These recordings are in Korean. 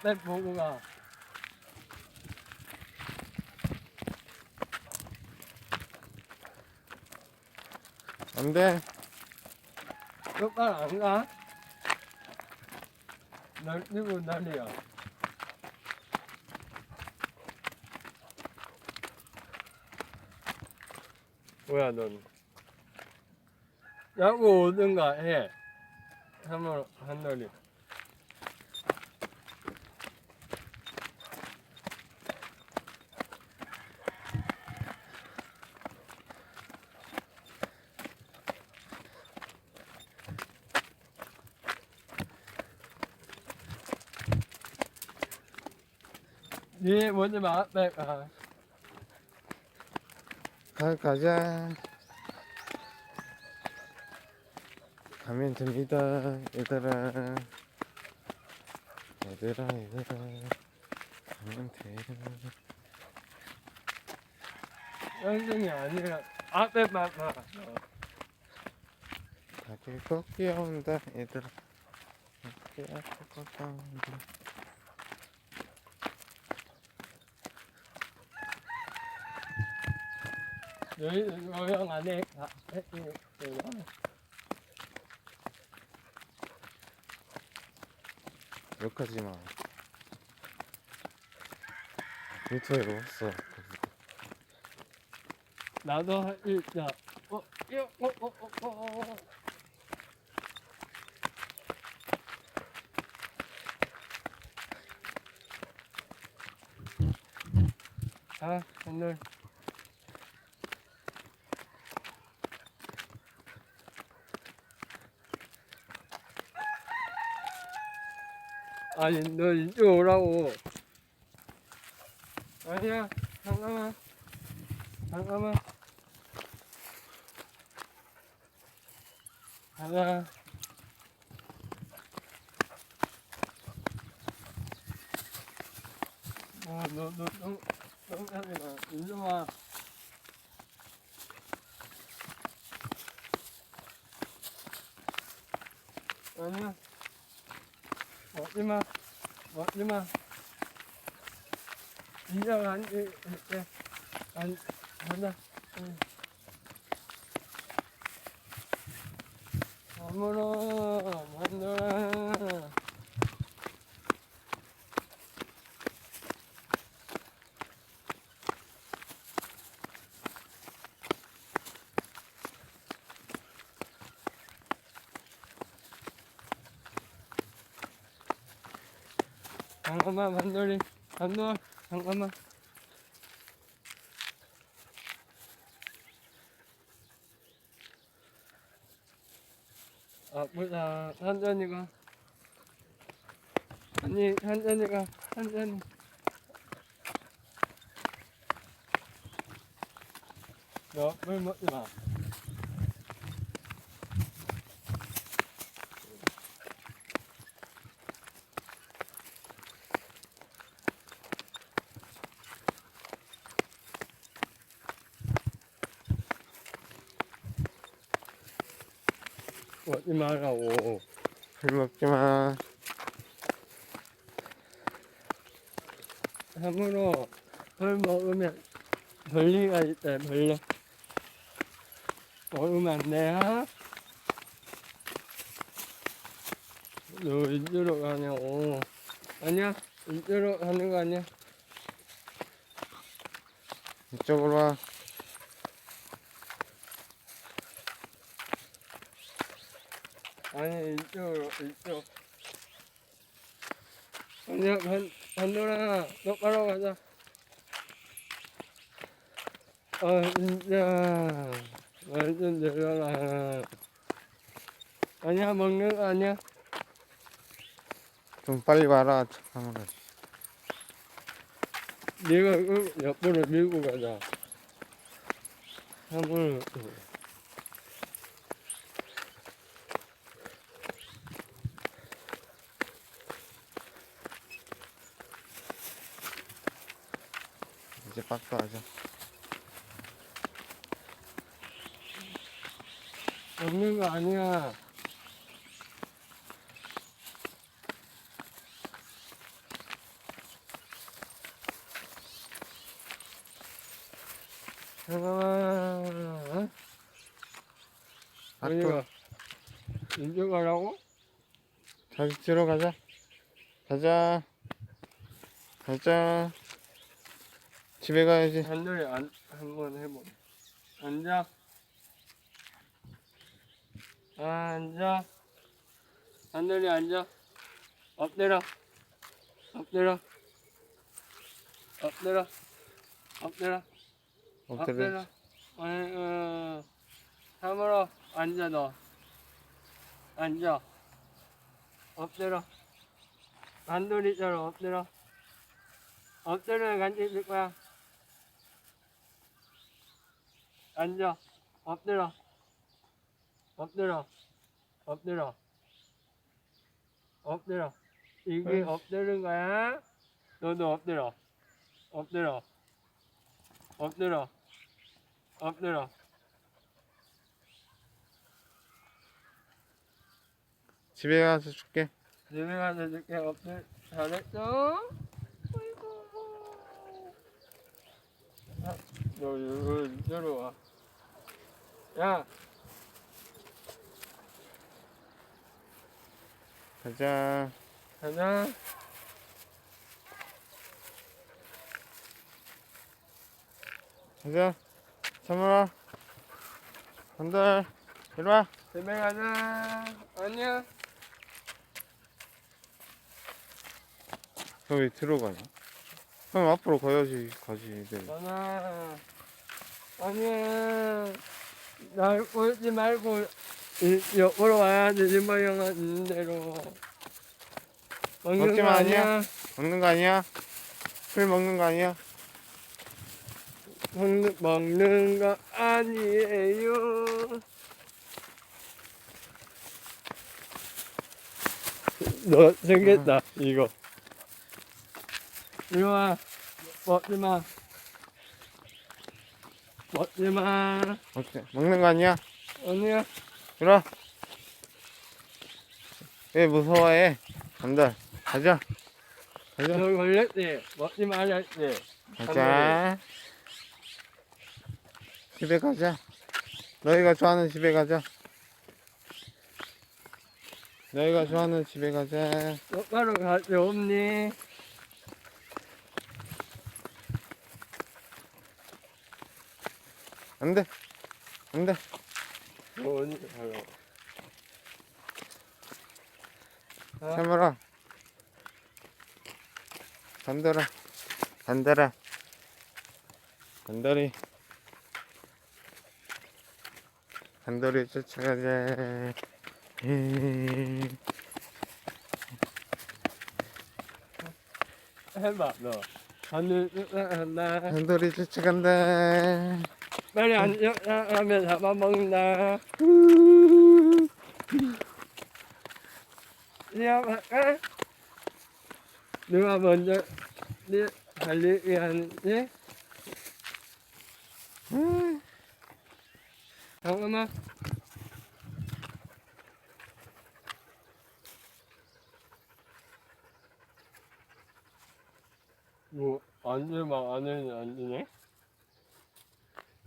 앞에 보고 가. 안 돼. 똑바로 안 가? 날 뛰고 난리야. 뭐야 넌? 야구 오든가 해. 한번 한돌이. 네 먼저 앞에 가. 가, 가자. 가면 됩니다. 얘들아. 얘들아, 얘들아. 가면 돼. 영등이 아니라 앞에만 가. 가게 꼭 뛰어온다, 얘들아. 꼭 뛰어온다. 여기 요양 안에 가. 마. 유튜브에 없어. 나도 일자. 어, 여, 어, 어, 어, 어, 어. 아, 오늘 아니 너 이쪽 오라고. 아니야 잠깐만. 잠깐만. 가자. 아너너 너 똥하지 마 일로 와. 아니야 먹지마 먹지마. 인정 안 이렇게. 안 하나 응. 아무로 만들어 잠깐만 만돌이. 만돌 잠깐만. 아프다 한잔이가. 아니 한잔이가 한잔이. 너물 먹지 마 먹지 말라고 술 먹지 마. 함으로 술 먹으면 벌리가 있다 벌레 먹으면 안 돼요? 너 이쪽으로 가냐고 아니야 이쪽으로 가는 거 아니야 이쪽으로 와. 아니 이쪽으로 이쪽 아니야 반, 반돌아 똑바로 가자. 아 진짜 말좀 내려라. 아니야 먹는 거 아니야? 좀 빨리 와라. 잠깐만. 네가 그 옆으로 밀고 가자. 한번 이렇게 빡빡하죠. 없는 거 아니야. 잠깐만. 아까 이제 가라고? 다시 들어가자. 가자. 가자. 집에 가야지. 한돌이 안, 한번 해보. 앉아. 아, 앉아. 한돌이 앉아. 엎드려. 엎드려. 엎드려. 엎드려. 엎드려. 아니, 어, 사물어. 앉아, 너. 앉아. 엎드려. 한돌이처럼 엎드려. 엎드려, 간지 있을 거야. 앉아. 엎드려. 엎드려. 엎드려. 엎드려. 이게. 엎드는 거야? 너도 엎드려. 엎드려. 엎드려. 엎드려. 집에 가서 줄게. 집에 가서 이렇게 엎드려. 잘했어? 아이고. 이거 이대로 와. 야, 가자. 가자. 가자. 참아. 한달. 이리 와. 집에 가자. 안녕. 너 왜 들어가냐? 그럼 앞으로 가야지 가지. 네. 전화. 아니야. 날 꼴지 말고 이, 옆으로 와야지. 진마 형아 있는 대로. 먹는 먹지 거 마, 아니야. 먹는 거 아니야? 술 먹는 거 아니야? 먹는, 먹는 거 아니에요. 너 생겼다, 이거. 이리 와. 먹지 마. 먹지 마. 어때? 먹는 거 아니야? 아니야. 이리 와. 왜 무서워해? 한달. 가자. 가자. 너 걸렸지? 먹지 말랬지? 가자. 집에 가자. 너희가 좋아하는 집에 가자. 너희가 좋아하는 집에 가자. 똑바로 갈수 없니? 안 돼. 안 돼. 아, 참아라. 간다라. 간다라. 간다리. 간다리 쫓아가자. 음. 해봐, 너. 하늘 쫓아간다. 간다리 쫓아간다. 빨리 안 쫓아가면 잡아먹는다. 시합할까? 누가 먼저 네 달리기 하는지? 음. 잠깐만. 뭐, 앉으면 안 되는 안되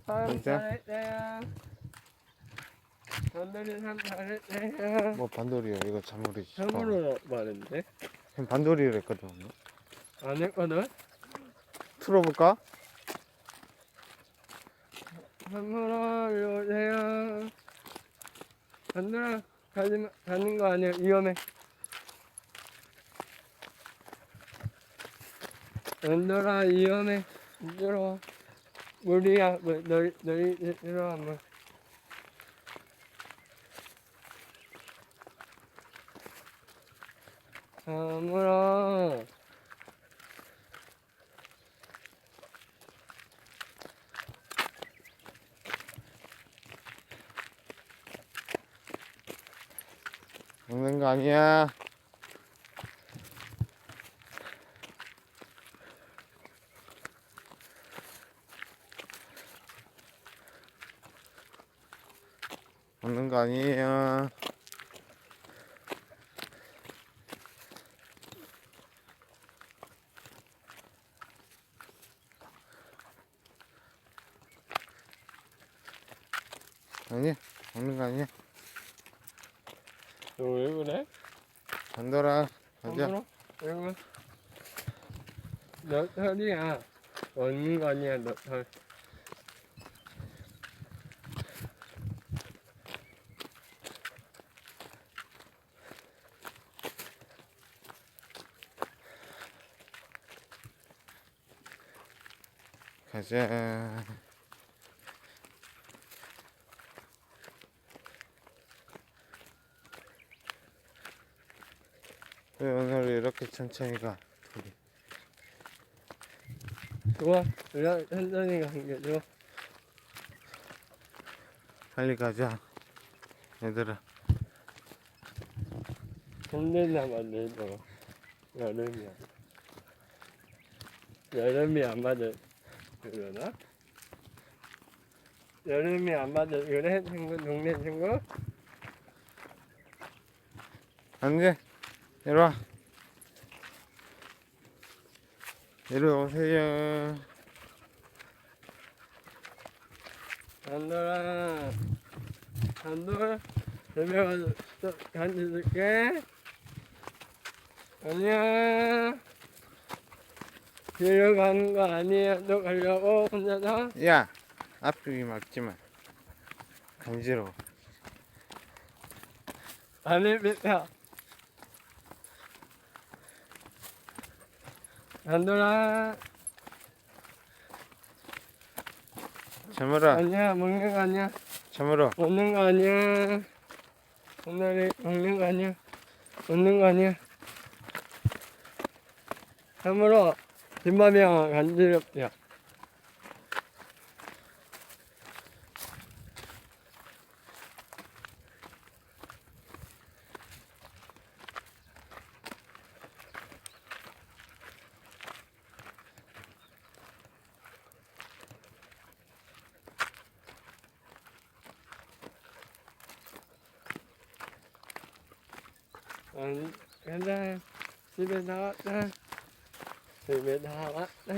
네? 참 진짜? 잘했대요. 오늘은 참 잘했대요. 뭐 반돌이야. 이거 잔머리지. 참으로 말했는데? 그냥 반돌이를 했거든. 안 했거든? 틀어볼까? 참으로 오세요. 안들아 가지, 가는 거 아니야. 위험해. 안들아 위험해. 들어 와. 물이야. 물, 너희, 너희 들어와. 물. 참으로. 먹는 거 아니야. 먹는 거 아니에요. 아니야. 먹는 거 아니야. 너 왜 그래? 간더라 가자 함부로? 이거 너 털이야. 얻는 거 아니야, 너 털. 가자 왜 오늘 이렇게 천천히 가 좋아. 그냥 천천히 가는 게 좋아. 빨리 가자 얘들아 힘들나 만들죠. 여름이야. 여름이 안 맞아. 그러나? 여름이 안 맞아. 그래? 친구, 동네 친구? 안돼 이리와 이리 오세요 안돌아. 안돌. 집에 가서 또 간지 줄게. 안녕. 뒤로 가는 거 아니야. 너 가려고 혼자서? 야 앞이 막지 마 간지러워 아니, 밑에. 안돌아. 참으라 아니야, 먹는 거 아니야. 참으라 먹는 거 아니야. 오늘이 먹는 거 아니야. 먹는 거 아니야. 참으로 뒷마비양 간지럽냐. 아니, 괜찮아. 집에 나왔다. 집에 나왔다.